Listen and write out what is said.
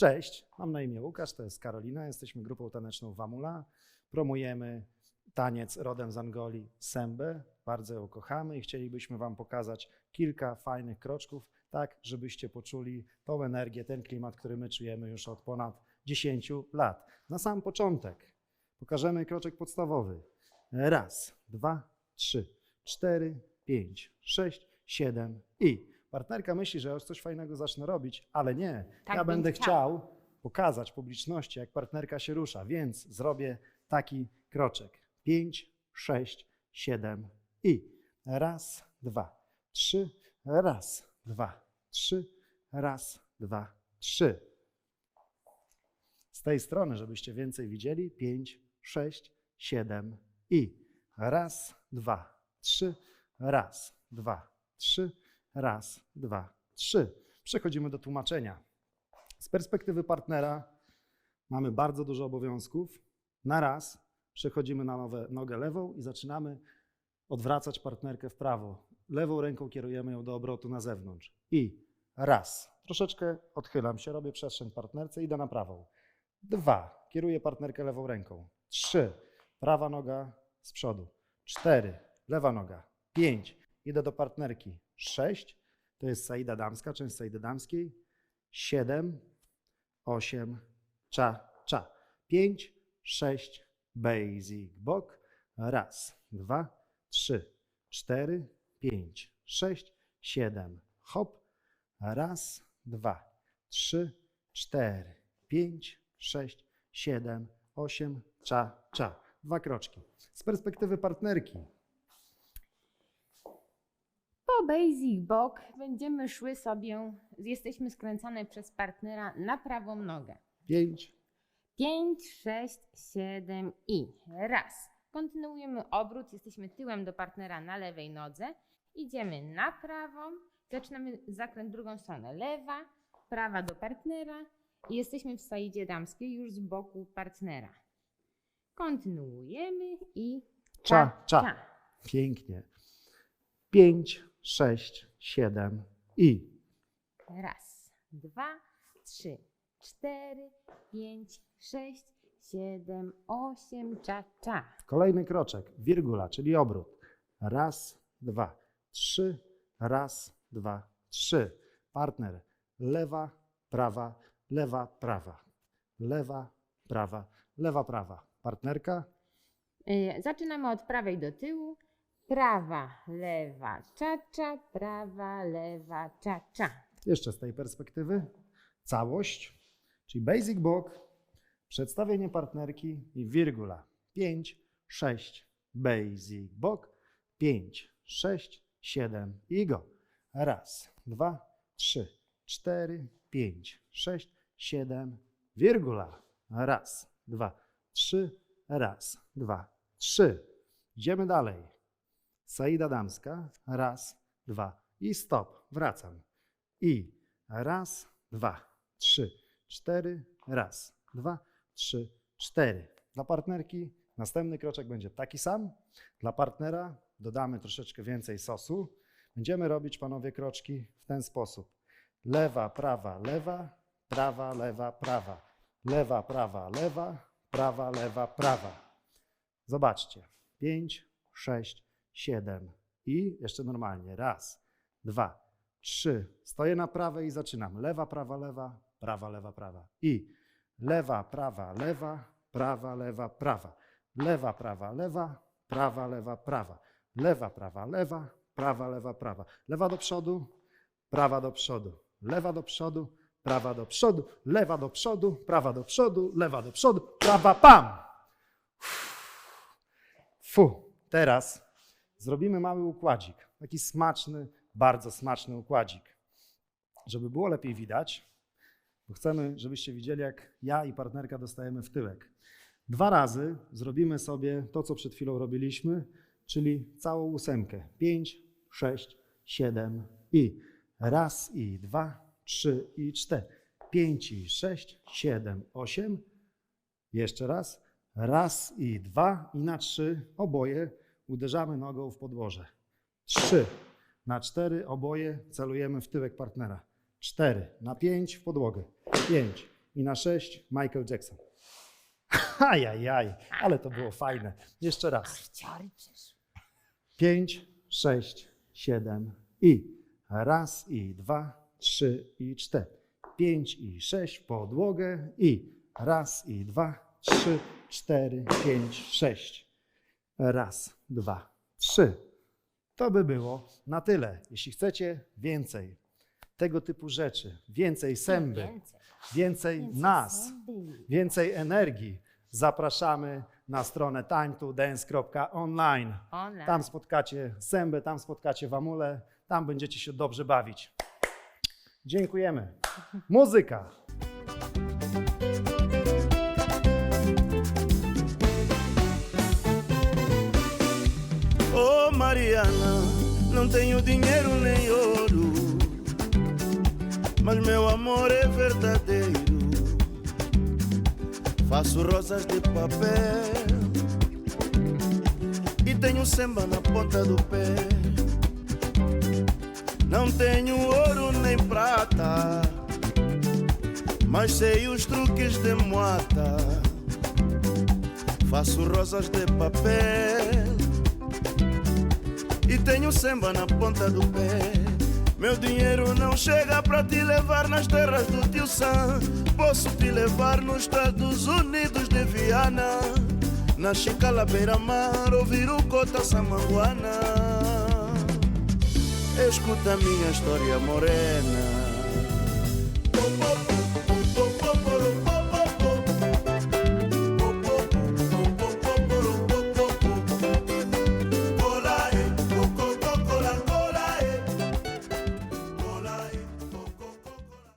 Cześć, mam na imię Łukasz, to jest Karolina, jesteśmy grupą taneczną Wamula. Promujemy taniec rodem z Angolii Sembę. Bardzo ją kochamy i chcielibyśmy Wam pokazać kilka fajnych kroczków, tak żebyście poczuli tą energię, ten klimat, który my czujemy już od ponad 10 lat. Na sam początek pokażemy kroczek podstawowy. Raz, dwa, trzy, cztery, pięć, sześć, siedem i. Partnerka myśli, że ja już coś fajnego zacznę robić, ale nie. Tak ja będę chciał. chciał pokazać publiczności, jak partnerka się rusza, więc zrobię taki kroczek. Pięć, sześć, siedem i. Raz, dwa, trzy, raz, dwa, trzy, raz, dwa, trzy. Z tej strony, żebyście więcej widzieli. Pięć, sześć, siedem i. Raz, dwa, trzy, raz, dwa, trzy, raz, dwa, trzy. Przechodzimy do tłumaczenia. Z perspektywy partnera mamy bardzo dużo obowiązków. Na raz przechodzimy na nowe, nogę lewą i zaczynamy odwracać partnerkę w prawo. Lewą ręką kierujemy ją do obrotu na zewnątrz. I raz. Troszeczkę odchylam się, robię przestrzeń partnerce, idę na prawą. Dwa. Kieruję partnerkę lewą ręką. Trzy. Prawa noga z przodu. Cztery. Lewa noga. Pięć. Idę do partnerki. Sześć. To jest saida damska, część saidy damskiej. Siedem. Osiem. Cza, cza. Pięć. Sześć. Basic. Bok. Raz. Dwa. Trzy. Cztery. Pięć. Sześć. Siedem. Hop. Raz. Dwa. Trzy. Cztery. Pięć. Sześć. Siedem. Osiem. Cza, cza. Dwa kroczki. Z perspektywy partnerki. Basic bok będziemy szły sobie, jesteśmy skręcane przez partnera na prawą nogę. Pięć. 5, 6, 7 i raz. Kontynuujemy obrót, jesteśmy tyłem do partnera na lewej nodze. Idziemy na prawą, zaczynamy zakręt drugą stronę. Lewa, prawa do partnera i jesteśmy w saidzie damskiej już z boku partnera. Kontynuujemy i Cza, cza. Pięknie. Pięć, sześć, siedem i. Raz, dwa, trzy, cztery, pięć, sześć, siedem, osiem, cza, cza. Kolejny kroczek. Wirgula, czyli obrót. Raz, dwa, trzy. Raz, dwa, trzy. Partner. Lewa, prawa, lewa, prawa. Lewa, prawa, lewa, prawa. Partnerka. Y, Zaczynamy od prawej do tyłu. Prawa, lewa, cza, cza, prawa, lewa, cza, cza. Jeszcze z tej perspektywy. Całość, czyli basic bok, przedstawienie partnerki i wirgula. 5, 6, basic bok, 5, 6, 7 i go. Raz, dwa, trzy, cztery, pięć, sześć, siedem, wirgula. Raz, dwa, trzy, raz, dwa, trzy. Idziemy dalej. Saida damska. Raz, dwa i stop. Wracam. I raz, dwa, trzy, cztery, raz, dwa, trzy, cztery. Dla partnerki następny kroczek będzie taki sam. Dla partnera dodamy troszeczkę więcej sosu. Będziemy robić, panowie, kroczki w ten sposób. Lewa, prawa, lewa, prawa, lewa, prawa. Lewa, prawa, lewa, prawa, lewa, prawa. Zobaczcie. 5, 6, 7 i jeszcze normalnie. Raz, dwa, trzy. Stoję na prawej i zaczynam. Lewa, prawa, lewa, prawa, lewa, prawa. I lewa, prawa, lewa, prawa, lewa, prawa. Lewa, prawa, lewa, prawa, lewa, prawa. Lewa, prawa, lewa, prawa, lewa, prawa. Lewa do przodu, prawa do przodu. Lewa do przodu, prawa do przodu. Lewa do przodu, prawa do przodu. Lewa do przodu, prawa, pam! Fu, teraz zrobimy mały układzik. Taki smaczny, bardzo smaczny układzik. Żeby było lepiej widać, bo chcemy, żebyście widzieli, jak ja i partnerka dostajemy w tyłek. Dwa razy zrobimy sobie to, co przed chwilą robiliśmy, czyli całą ósemkę. Pięć, sześć, siedem i raz i dwa, trzy i cztery. Pięć i sześć, siedem, osiem. Jeszcze raz. Raz i dwa i na trzy oboje uderzamy nogą w podłoże. Trzy. Na cztery oboje celujemy w tyłek partnera. Cztery. Na pięć w podłogę. Pięć. i na 6 Michael Jackson. Ajajaj, ale to było fajne. Jeszcze raz. 5, 6, 7 i raz i dwa, trzy i cztery. 5 i 6 w podłogę i raz i dwa, trzy, cztery, pięć, sześć. Raz, dwa, trzy. To by było na tyle. Jeśli chcecie więcej tego typu rzeczy, więcej sęby, Więcej. nas, więcej energii, zapraszamy na stronę timetodance.online. Online. Tam spotkacie Sębę, tam spotkacie Wamulę, tam będziecie się dobrze bawić. Dziękujemy. Muzyka. Oh Mariana, não tenho dinheiro nem ouro, mas meu amor é verdadeiro. Faço rosas de papel e tenho samba na ponta do pé. Não tenho ouro nem prata, mas sei os truques de moata. Faço rosas de papel tenho samba na ponta do pé. Meu dinheiro não chega pra te levar nas terras do tio Sam. Posso te levar nos Estados Unidos de Viana. Na Chicala beira-mar, ouvir o Cota Samanguana. Escuta minha história morena.